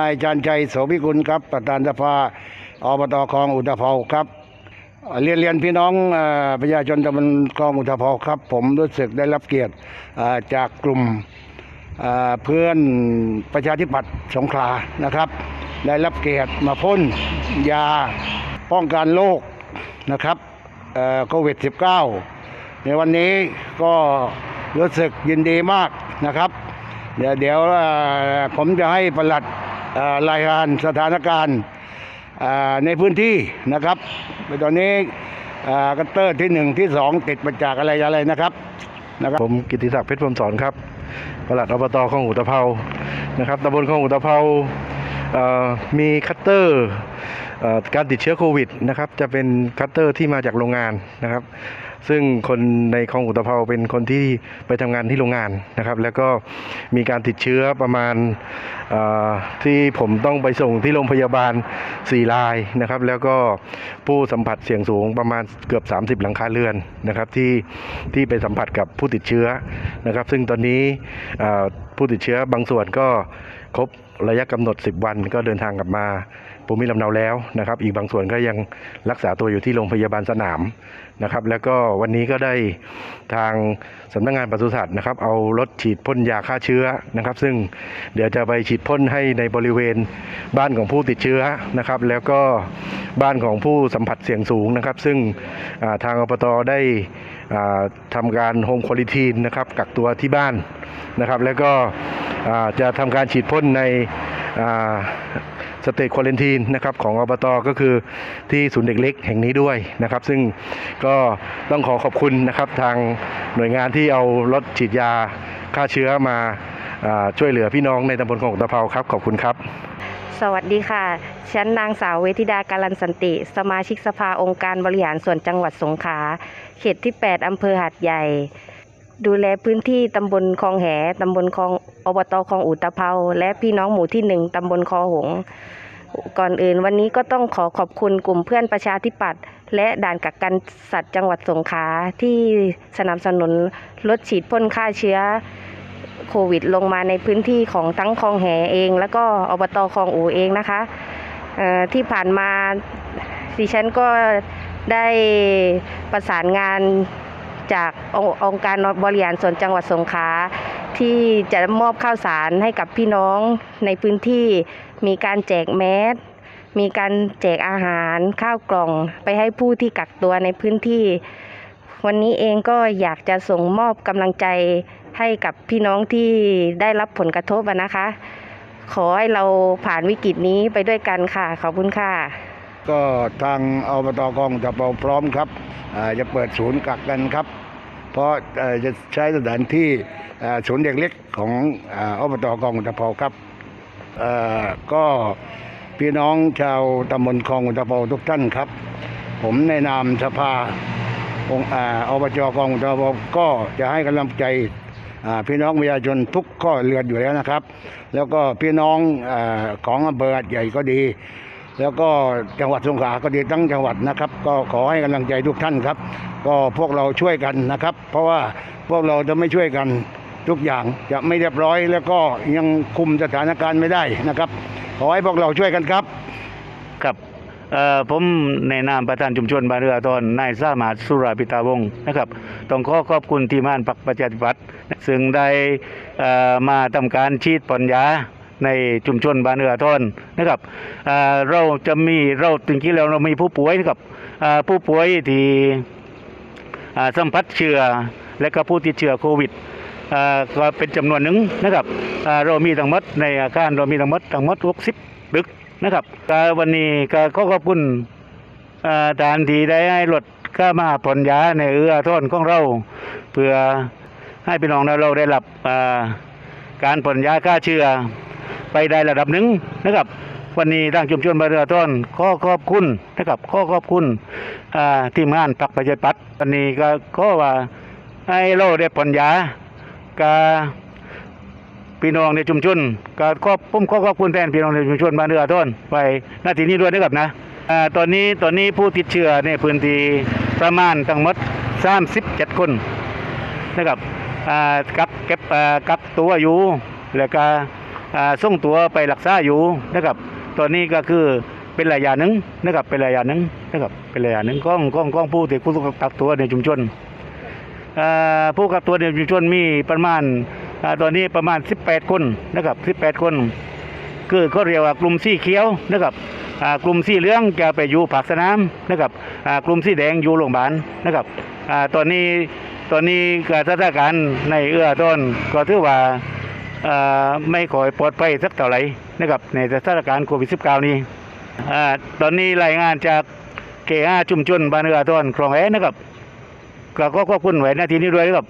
นายจันชัยโสภิกุลครับประธานสภาอบตคลองอุตภเปาครับ เรียนเรียนพี่น้องอประชาชนตำบลคลองอุตภเปาครับ ผมรู้สึกได้รับเกียรติจากกลุ่มเพื่อนประชาธิปัตย์สงขลานะครับ ได้รับเกียรติมาพ่นยาป้องกันโรคนะครับโควิด -19 ในวันนี้ก็รู้สึกยินดีมากนะครับ เดี๋ยวเดี๋ยวผมจะให้ประหลัด รายงานสถานการณ์ในพื้นที่นะครับตอนนี้กัตเตอร์ที่หนึ่งที่สองติดมาจากอะไรอะไรนะครับนะครับ ผมกิติศักดิ์เพชรพรมสอนครับปลัดอบตคลองอุตภเปานะครับตำบลคลองอุตภเปา มีคัตเตอร์การติดเชื้อโควิดนะครับ จะเป็นคัตเตอร์ที่มาจากโรงงานนะครับ ซึ่งคนในคลองอุตภเปาเป็นคนที่ไปทำงานที่โรงงานนะครับ แล้วก็มีการติดเชื้อประมาณที่ผมต้องไปส่งที่โรงพยาบาล 4 รายนะครับ แล้วก็ผู้สัมผัสเสี่ยงสูงประมาณเกือบ 30 หลังคาเรือนนะครับ ที่ที่ไปสัมผัสกับผู้ติดเชื้อนะครับ ซึ่งตอนนี้ผู้ติดเชื้อบางส่วนก็ ครบระยะกำหนด 10 วันก็เดินทางกลับมาภูมิลำเนาแล้วนะครับ อีกบางส่วนก็ยังรักษาตัวอยู่ที่โรงพยาบาลสนามนะครับ แล้วก็วันนี้ก็ได้ทางสำนักงานปศุสัตว์นะครับ เอารถฉีดพ่นยาฆ่าเชื้อนะครับ ซึ่งเดี๋ยวจะไปฉีดพ่นให้ในบริเวณบ้านของผู้ติดเชื้อนะครับ แล้วก็บ้านของผู้สัมผัสเสี่ยงสูงนะครับ ซึ่งาทางอบตได้อ่าทำการโฮมควอลิทีนนะครับกักตัวที่บ้านนะครับ แล้วก็ จะทำการฉีดพ่นในสเตจควอลันทีนนะครับของอบตก็คือที่ศูนย์เด็กเล็กแห่งนี้ด้วยนะครับ ซึ่งก็ต้องขอขอบคุณนะครับทางหน่วยงานที่เอารถฉีดยาฆ่าเชื้อมาอช่วยเหลือพี่น้องในตำบลของตภเปาครับ ขอบคุณครับ สวัสดีค่ะ ฉันนางสาวเวทิดาการันสันติ สมาชิกสภาองค์การบริหารส่วนจังหวัดสงขลาเขตที่ 8 อำเภอหาดใหญ่ ดูแลพื้นที่ตำบลคลองแหตำบลคลองอบตคลองอุตภเปาและพี่น้องหมู่ที่1ตำบลคอหง ก่อนอื่นวันนี้ก็ต้องขอขอบคุณกลุ่มเพื่อนประชาธิปัตย์และด่านกักกันสัตว์จังหวัดสงขลาที่สนับสนุนรถฉีดพ่นฆ่าเชื้อโควิดลงมาในพื้นที่ของทั้งคลองแหเอง แล้วก็อบตคลองอูเองนะคะที่ผ่านมาดิฉันก็ได้ประสานงาน จากองค์องค์การบริหารส่วนจังหวัดสงขลาที่จะมอบข้าวสารให้กับพี่น้องในพื้นที่มีการแจกแมสมีการแจกอาหารข้าวกล่องไปให้ผู้ที่กักตัวในพื้นที่ วันนี้เองก็อยากจะส่งมอบกำลังใจให้กับพี่น้องที่ได้รับผลกระทบนะคะ ขอให้เราผ่านวิกฤตนี้ไปด้วยกันค่ะ ขอบคุณค่ะ ก็ทางอบตกองตะเปาพร้อมครับ จะเปิดศูนย์กักกันครับ เพราะจะใช้สถานที่ศูนย์เด็กเล็กของอ่าอบตกองตะเปาครับก็พี่น้องชาวตำบลคลองอุตะเปาทุกท่านครับ ผมในนามสภาองค์อบจกองอุตะเปาก็จะให้กำลังใจพี่น้องประชาชนทุกข้อเรือนอยู่แล้วนะครับ แล้วก็พี่น้องอของอำเภอใหญ่ก็ดี แล้วก็จังหวัดสงขลาก็ดีทั้งจังหวัดนะครับ ก็ขอให้กำลังใจทุกท่านครับ ก็พวกเราช่วยกันนะครับ เพราะว่าพวกเราจะไม่ช่วยกันทุกอย่างจะไม่เรียบร้อย แล้วก็ยังคุมสถานการณ์ไม่ได้นะครับ ขอให้พวกเราช่วยกันครับครับผมในนามประธานชุมชนบ้านเรือตอนนายสามาสุราพิตาวงศ์นะครับ ต้องขอขอบคุณทีมงานพรรคประชาธิปัตย์ซึ่งได้มาทำการฉีดปอนยา ในชุมชนบ้านเรือตอนนะครับเราจะมีเราถึงที่แล้วเรามีผู้ป่วยนะครับผู้ป่วยที่สัมผัสเชื้อและก็ผู้ติดเชื้อโควิดก็เป็นจำนวนหนึ่งนะครับเรามีทั้งหมดในอาการเรามีทั้งหมดทั้งหมด60ดึกนะครับวันนี้ก็ขอขอบคุณเอ่อทานที่ได้ให้รถข้ามาผ่อนยาในเรือท่อนของเรา เพื่อให้พี่น้องเราได้รับการผ่อนยาฆ่าเชื้อ ไปได้ระดับหนึ่งนะครับ วันนี้ทางชุมชนบาเรือต้นขอขอบคุณนะครับขอขอบคุณทีมงานปักประชาปัตวันนี้ก็ขอว่าให้เราได้ผ่อนยาก็พี่น้องในชุมชนก็ขอบผมขอขอบคุณแทนพี่น้องในชุมชนบ้านเรือต้นไปหน้าที่นี้ด้วยนะครับนะตอนนี้ตอนนี้ผู้ติดเชื้อในพื้นที่ประมาณทั้งหมด 37 คนนะครับกักเก็บกักตัวอยู่แล้วก็ ส่งตัวไปรักษาอยู่นะครับตอนนี้ก็คือเป็นระยะหนึ่งนะครับเป็นระยะหนึ่งนะครับเป็นระยะหนึ่งกล้องกล้องกล้องผู้ที่ผู้กักตัวในชุมชนอ่าผู้กักตัวในชุมชนมีประมาณอ่าตอนนี้ประมาณ 18 คนนะครับ18 คน คือเขาเรียกว่ากลุ่มสีเขียวนะครับอ่ากลุ่มสีเหลืองจะไปอยู่ผักสนามนะครับอ่ากลุ่มสีแดงอยู่โรงพยาบาลนะครับอ่าตอนนี้ตอนนี้การสถานการณ์ในเอื้อต้นก็ถือว่า ไม่ค่อยปลอดภัยสักเท่าไหร่นะครับในสถานการณ์โควิด -19 นี้อตอนนี้รายงานจากเกอาชุมชนบ้านเอือต้นคลองแอนะครับก็ขอขอบคุณไว้หน้าที่นี้ด้วยนะครับ